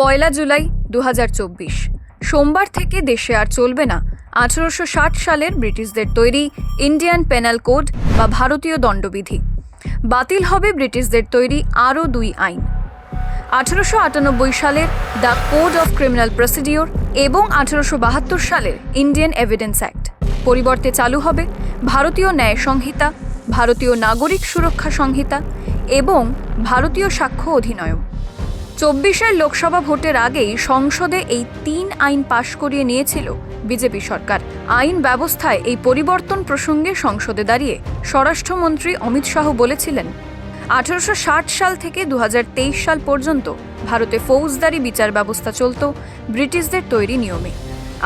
পয়লা জুলাই দু হাজার চব্বিশ। সোমবার থেকে দেশে আর চলবে না। আঠারোশো ষাট সালের ব্রিটিশদের তৈরি ইন্ডিয়ান পেনাল কোড বা ভারতীয় দণ্ডবিধি। বাতিল হবে ব্রিটিশদের তৈরি আরও দুই আইন। আঠারোশো আটানব্বই সালের the code of criminal procedure এবং আঠারোশো বাহাত্তর সালের ইন্ডিয়ান এভিডেন্স অ্যাক্ট। পরিবর্তে চালু হবে ভারতীয় ন্যায় সংহিতা, ভারতীয় নাগরিক সুরক্ষা সংহিতা এবং ভারতীয় সাক্ষ্য অধিনয়ম। চব্বিশের লোকসভা ভোটের আগেই সংসদে এই তিন আইন পাশ করিয়ে নিয়েছিল বিজেপি সরকার। আইন ব্যবস্থায় এই পরিবর্তন প্রসঙ্গে সংসদে দাঁড়িয়ে স্বরাষ্ট্রমন্ত্রী অমিত শাহ বলেছিলেন, আঠারোশো ষাট সাল থেকে দু হাজার তেইশ সাল পর্যন্ত ভারতে ফৌজদারি বিচার ব্যবস্থা চলত ব্রিটিশদের তৈরি নিয়মে।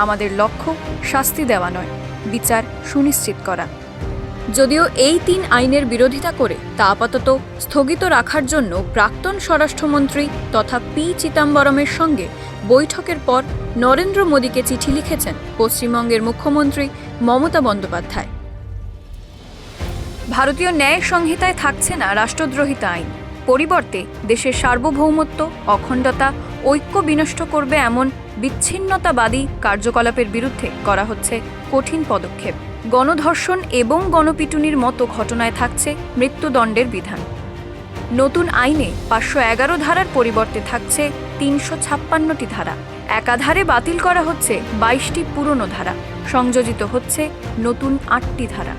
আমাদের লক্ষ্য শাস্তি দেওয়া নয়, বিচার সুনিশ্চিত করা। যদিও এই তিন আইনের বিরোধিতা করে তা আপাতত স্থগিত রাখার জন্য প্রাক্তন স্বরাষ্ট্রমন্ত্রী তথা পি চিদাম্বরমের সঙ্গে বৈঠকের পর নরেন্দ্র মোদীকে চিঠি লিখেছেন পশ্চিমবঙ্গের মুখ্যমন্ত্রী মমতা বন্দ্যোপাধ্যায়। ভারতীয় ন্যায় সংহিতায় থাকছে না রাষ্ট্রদ্রোহিতা আইন। পরিবর্তে দেশের সার্বভৌমত্ব, অখণ্ডতা, ঐক্য বিনষ্ট করবে এমন বিচ্ছিন্নতাবাদী কার্যকলাপের বিরুদ্ধে করা হচ্ছে কঠিন পদক্ষেপ। গণধর্ষণ এবং গণপিটুনির মতো ঘটনায় থাকছে মৃত্যুদণ্ডের বিধান। নতুন আইনে পাঁচশো এগারো ধারার পরিবর্তে থাকছে তিনশো ছাপ্পান্নটি ধারা। একাধারে বাতিল করা হচ্ছে বাইশটি পুরনো ধারা। সংযোজিত হচ্ছে নতুন আটটি ধারা।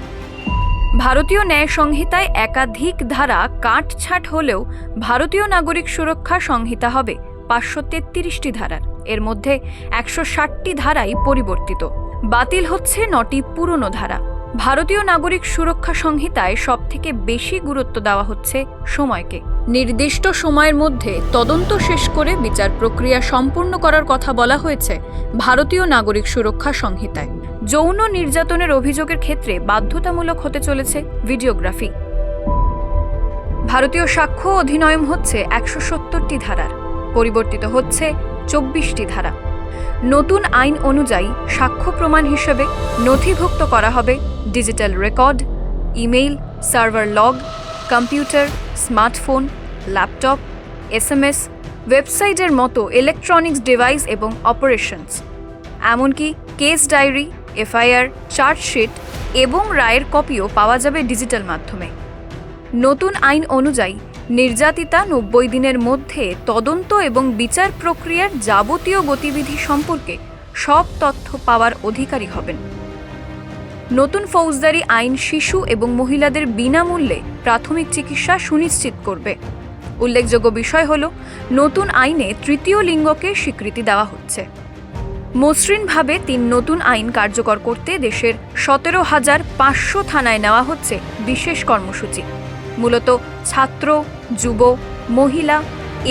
ভারতীয় ন্যায় সংহিতায় একাধিক ধারা কাটছাট হলেও ভারতীয় নাগরিক সুরক্ষা সংহিতা হবে পাঁচশো তেত্রিশটি ধারার। এর মধ্যে একশো ষাটটি ধারাই পরিবর্তিত। বাতিল হচ্ছে নটি পুরনো ধারা। ভারতীয় নাগরিক সুরক্ষা সংহিতায় সবথেকে বেশি গুরুত্ব দেওয়া হচ্ছে সময়কে। নির্দিষ্ট সময়ের মধ্যে তদন্ত শেষ করে বিচার প্রক্রিয়া সম্পূর্ণ করার কথা বলা হয়েছে ভারতীয় নাগরিক সুরক্ষা সংহিতায়। যৌন নির্যাতনের অভিযোগের ক্ষেত্রে বাধ্যতামূলক হতে চলেছে ভিডিওগ্রাফি। ভারতীয় সাক্ষ্য অধিনয়ম হচ্ছে একশো সত্তরটি ধারার। পরিবর্তিত হচ্ছে চব্বিশটি ধারা। নতুন আইন অনুযায়ী সাক্ষ্য প্রমাণ হিসেবে নথিভুক্ত করা হবে digital record, email, server log, computer, smartphone, laptop, SMS, ওয়েবসাইটের মতো ইলেকট্রনিক্স ডিভাইস এবং অপারেশনস। এমনকি কেস ডায়েরি, এফআইআর, চার্জশিট এবং রায়ের কপিও পাওয়া যাবে ডিজিটাল মাধ্যমে। নতুন আইন অনুযায়ী নির্যাতিতা নব্বই দিনের মধ্যে তদন্ত এবং বিচার প্রক্রিয়ার যাবতীয় গতিবিধি সম্পর্কে সব তথ্য পাওয়ার অধিকারী হবেন। নতুন ফৌজদারি আইন শিশু এবং মহিলাদের বিনামূল্যে প্রাথমিক চিকিৎসা সুনিশ্চিত করবে। উল্লেখযোগ্য বিষয় হল, নতুন আইনে তৃতীয় লিঙ্গকে স্বীকৃতি দেওয়া হচ্ছে। মসৃণভাবে তিন নতুন আইন কার্যকর করতে দেশের সতেরো হাজার পাঁচশো থানায় নেওয়া হচ্ছে বিশেষ কর্মসূচি। মূলত ছাত্র, যুব, মহিলা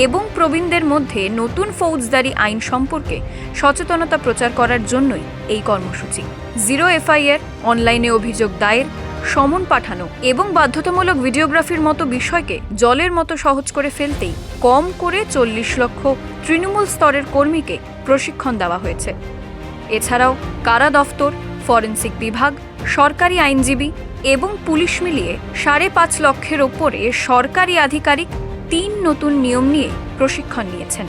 এবং প্রবীণদের মধ্যে নতুন ফৌজদারি আইন সম্পর্কে সচেতনতা প্রচার করার জন্যই এই কর্মসূচি। জিরো এফআইআর, অনলাইনে অভিযোগ দায়ের, সমন পাঠানো এবং বাধ্যতামূলক ভিডিওগ্রাফির মতো বিষয়কে জলের মতো সহজ করে ফেলতেই কম করে চল্লিশ লক্ষ তৃণমূল স্তরের কর্মীকে প্রশিক্ষণ দেওয়া হয়েছে। এছাড়াও কারা দফতর, ফরেন্সিক বিভাগ, সরকারি আইনজীবী এবং পুলিশ মিলিয়ে সাড়ে পাঁচ লক্ষের ওপরে সরকারি আধিকারিক তিন নতুন নিয়ম নিয়ে প্রশিক্ষণ নিয়েছেন।